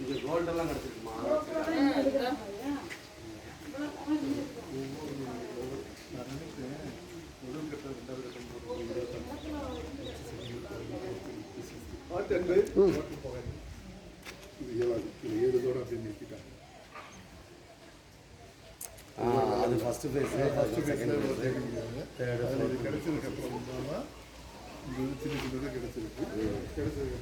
இது கோல்டெல்லாம் கிடச்சிருக்குமா? அது first phase first second phase third அது கிடைச்சதுக்கு அப்புறம் தான் சின்ன சின்னதாக கிடைச்சிருக்கு. கிடைச்சதுக்கு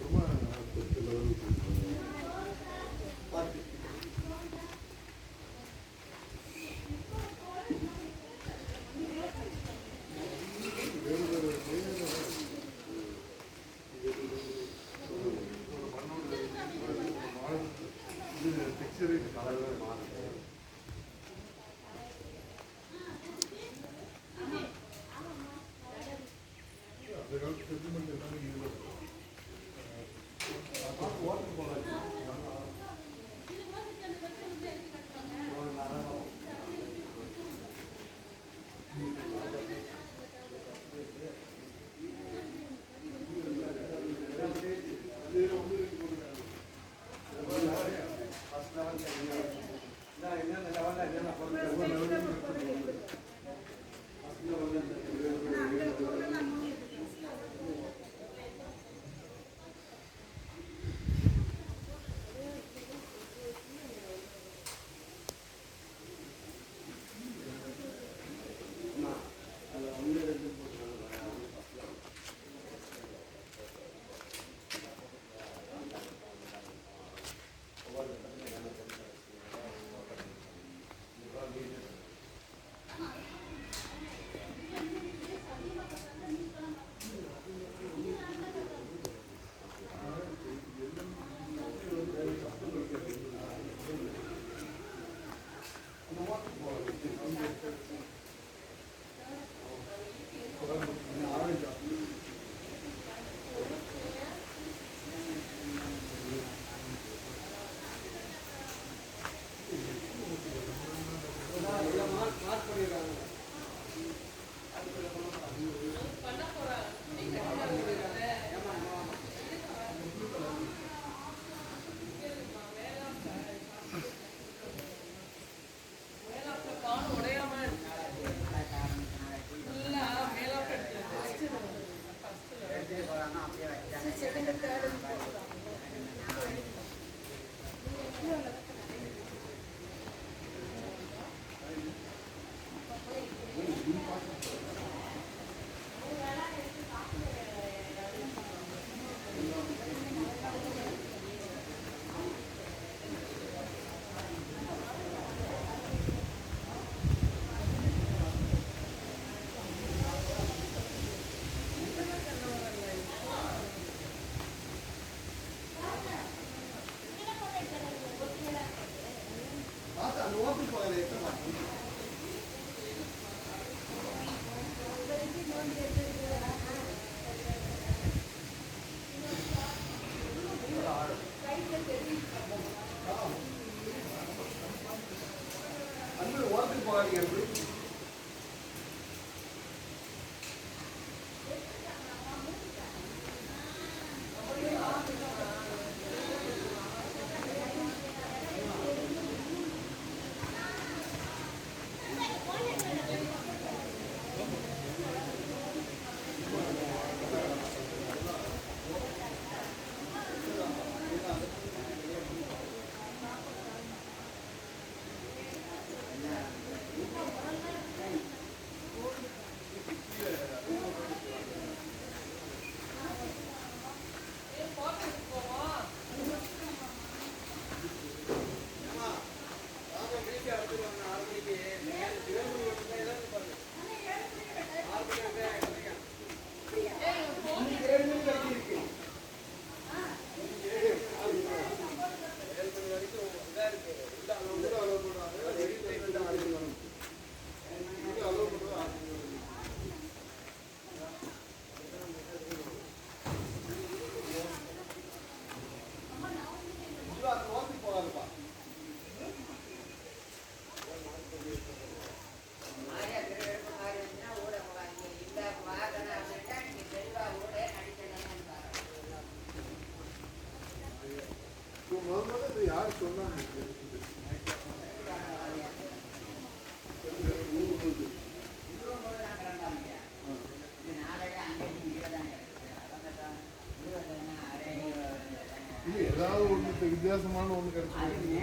இல்லை ஏதாவது ஒன்று வித்தியாசமான ஒன்று கிடைச்சிருக்கு.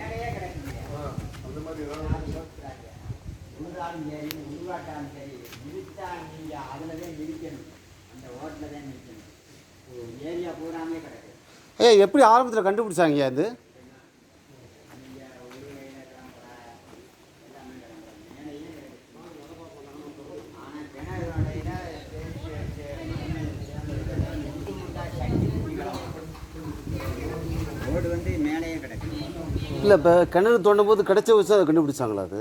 ஆ அந்த மாதிரி ஏதாவது ஒண்ணு உருளாலும் சரி உருவாட்டாலும் சரி மிதித்தா நீங்கள் அதில் தான் மிதிக்கணும் அந்த ஓட்டில் தான் மிதிக்கணும் ஏரியா பூராமே கிடக்கு. ஏய் எப்படி ஆரம்பத்தில் கண்டுபிடிச்சாங்க இது நீங்கள் உருளையில் எல்லாமே கிடக்கு மேடையே கிடக்கு ஆனால் கிணறு ரோடு வந்து மேலேயே கிடக்கு இல்லை இப்போ கிணறு தோண்டும் போது கிடைச்ச வச்சு அதை கண்டுபிடிச்சாங்களா அது?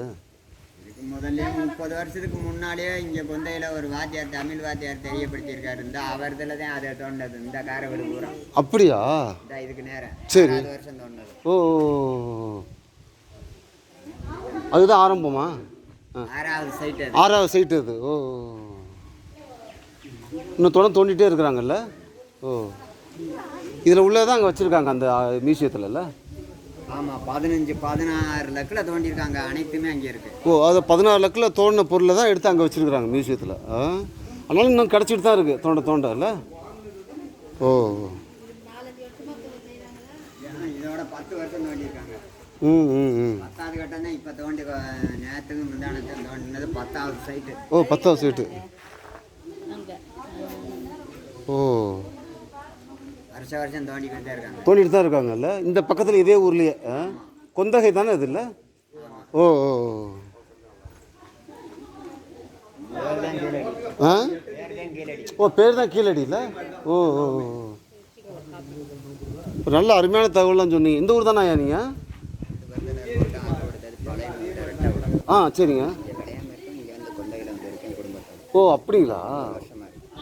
இதுக்கு முதல்ல முப்பது வருஷத்துக்கு முன்னாடியே இங்கே கொந்தையில் ஒரு வாத்தியார் தமிழ் வாத்தியார் தெரியப்படுத்தியிருக்காரு. இந்த அவர் இதில் தான் அதை தோண்டது இந்த காரைவீடு பூரா. அப்படியா? இந்த இதுக்கு நேரம் சரி. வருஷம் தோண்டது. ஓ அதுதான் ஆரம்பமா. ஆறாவது சைட் அது. ஆறாவது சைட்டு அது. ஓ இன்னும் தொடர்ந்து தோண்டிகிட்டே இருக்கிறாங்கல்ல? ஓ. இதில் உள்ளதான் அங்கே வச்சுருக்காங்க அந்த மியூசியத்துலல்ல? ஆமாம் பதினஞ்சு பதினாறு லக்கில் தோண்டியிருக்காங்க. அனைத்துமே அங்கே இருக்கு. ஓ அது பதினாறு லக்கில் தோண்டின பொருளை தான் எடுத்து அங்கே வச்சுருக்குறாங்க மியூசியத்தில். ஆ? ஆனாலும் இன்னும் கிடச்சிட்டு தான் இருக்குது தோண்ட தோண்ட இல்லை? ஓ. இதோட பத்து வருஷம் தோண்டியிருக்காங்க. ம் ம் ம். பத்தாவது கட்டம் தான் இப்போ தோண்டி நேற்றுக்கு முந்தானத்தை தோண்டினது பத்தாவது சைட்டு. ஓ பத்தாவது சீட்டு. ஓ. வருஷ வருஷம் தோண்டிக்கிட்டு தான் இருக்காங்க. தோண்டிட்டு தான் இருக்காங்கல்ல? இந்த பக்கத்தில் இதே ஊர்லேயே ஆ? கொந்தகை தானே இது இல்லை? ஓ ஓ ஆ? ஓ பேர் தான் கீழடியில் ஓ ஓ ஓ. நல்ல அருமையான தகவல்லாம் சொன்னீங்க. இந்த ஊர் தானே நீங்கள் ஆ சரிங்க. ஓ அப்படிங்களா?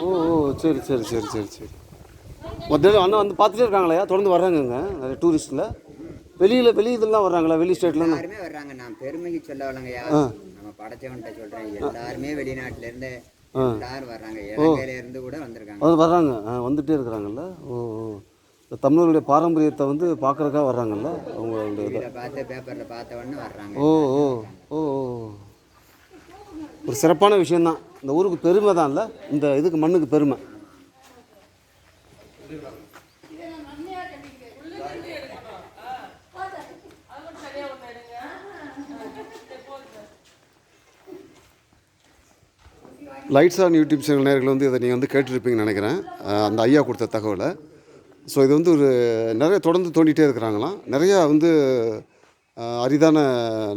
ஓ ஓ சரி சரி சரி சரி சரி. மொத்தம் அண்ணா வந்து பார்த்துட்டே இருக்காங்களா தொடர்ந்து வர்றாங்கங்க நிறைய டூரிஸ்ட்டில் வெளியில் வெளி இதெல்லாம் வர்றாங்களா வெளி ஸ்டேட்லாம் எல்லாருமே வர்றாங்க. நான் பெருமைக்கு சொல்ல வரலங்கய்யா நம்ம படைச்சவன்கிட்ட சொல்றேன். எல்லாருமே வெளிநாட்டுல இருந்து எல்லாரும் வர்றாங்க. இலங்கையில இருந்து கூட வந்திருக்காங்க. வர்றாங்க. வந்துகிட்டே இருக்கிறாங்கல்ல? ஓ ஓ. இந்த தமிழர்களுடைய பாரம்பரியத்தை வந்து பார்க்குறக்காக வர்றாங்கல்ல? அவங்களுடைய இதை. பார்த்து பேப்பர்ல பார்த்த உடனே வர்றாங்க. ஓ ஓ. ஓ ஓ. ஒரு சிறப்பான விஷயந்தான் இந்த ஊருக்கு பெருமை தான்ல இந்த இதுக்கு மண்ணுக்கு பெருமை. லைட்ஸ் ஆன் யூடியூப் சேனல் நேர்கள் வந்து இதை நீங்கள் வந்து கேட்டிருப்பீங்கன்னு நினைக்கிறேன். அந்த ஐயா கொடுத்த தகவலை. ஸோ இது வந்து ஒரு நிறைய தொடர்ந்து தோண்டிகிட்டே இருக்கிறாங்களாம். நிறையா வந்து அரிதான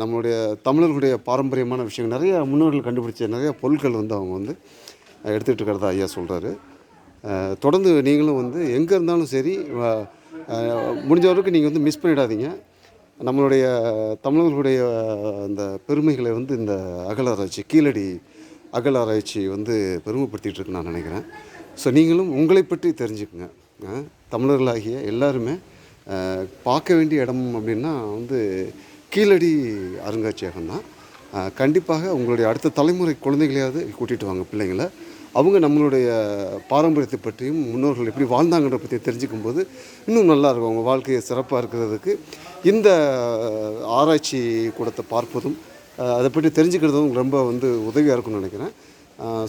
நம்மளுடைய தமிழர்களுடைய பாரம்பரியமான விஷயங்கள் நிறைய முன்னோர்கள் கண்டுபிடிச்ச நிறைய பொருட்கள் வந்து அவங்க வந்து எடுத்துகிட்டு இருக்கிறதா ஐயா சொல்கிறாரு தொடர்ந்து நீங்களும் வந்து எங்கே இருந்தாலும் சரி முடிஞ்ச வரைக்கும் நீங்கள் வந்து மிஸ் பண்ணிடாதீங்க. நம்மளுடைய தமிழர்களுடைய அந்த பெருமைகளை வந்து இந்த அகலராட்சி கீழடி அகலாராய்ச்சி வந்து பெருமைப்படுத்திகிட்டு இருக்குன்னு நான் நினைக்கிறேன். ஸோ நீங்களும் உங்களை பற்றி தெரிஞ்சுக்குங்க. தமிழர்களாகிய எல்லாருமே பார்க்க வேண்டிய இடம் அப்படின்னா வந்து கீழடி அருங்காட்சியகம் தான். கண்டிப்பாக உங்களுடைய அடுத்த தலைமுறை குழந்தைகளையாவது கூட்டிகிட்டு வாங்க பிள்ளைங்களை. அவங்க நம்மளுடைய பாரம்பரியத்தை பற்றியும் முன்னோர்கள் எப்படி வாழ்ந்தாங்கன்ற பற்றி தெரிஞ்சுக்கும் போது இன்னும் நல்லா இருக்கும். அவங்க வாழ்க்கையை சிறப்பாக இருக்கிறதுக்கு இந்த ஆராய்ச்சி கூடத்தை பார்ப்பதும் அதை பற்றி தெரிஞ்சுக்கிறதும் உங்களுக்கு ரொம்ப வந்து உதவியாக இருக்கும்னு நினைக்கிறேன்.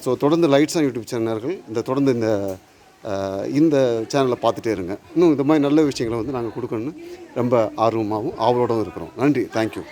ஸோ தொடர்ந்து லைட்ஸ் ஆன் யூடியூப் சேனல்கள் இந்த தொடர்ந்து இந்த இந்த சேனலை பார்த்துட்டே இருங்க. இன்னும் இந்த மாதிரி நல்ல விஷயங்களை வந்து நாங்கள் கொடுக்கணும்னு ரொம்ப ஆர்வமாகவும் ஆவலோடவும் இருக்கிறோம். நன்றி. தேங்க்யூ